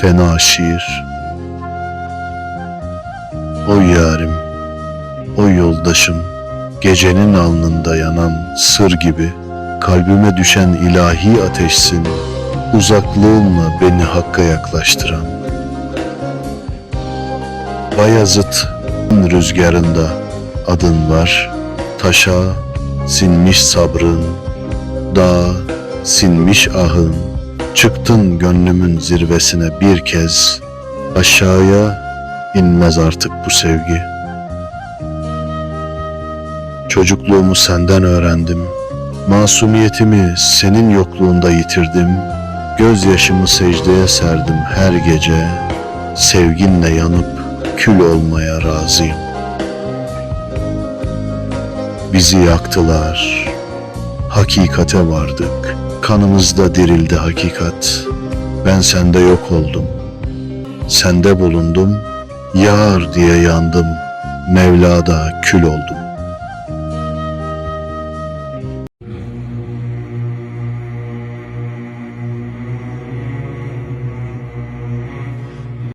fena şiir. Oy yarim, oy yoldaşım, gecenin alnında yanan sır gibi, kalbime düşen ilahi ateşsin, uzaklığınla beni hakka yaklaştıran. Bayazıt rüzgarında adın var, taşa sinmiş sabrın, dağa sinmiş ahın, çıktın gönlümün zirvesine bir kez, aşağıya inmez artık bu sevgi. Çocukluğumu senden öğrendim, masumiyetimi senin yokluğunda yitirdim, gözyaşımı secdeye serdim her gece, sevginle yanıp kül olmaya razıyım. Bizi yaktılar, hakikate vardık, kanımızda dirildi hakikat. Ben sende yok oldum, sende bulundum, yar diye yandım, Mevla'da kül oldum.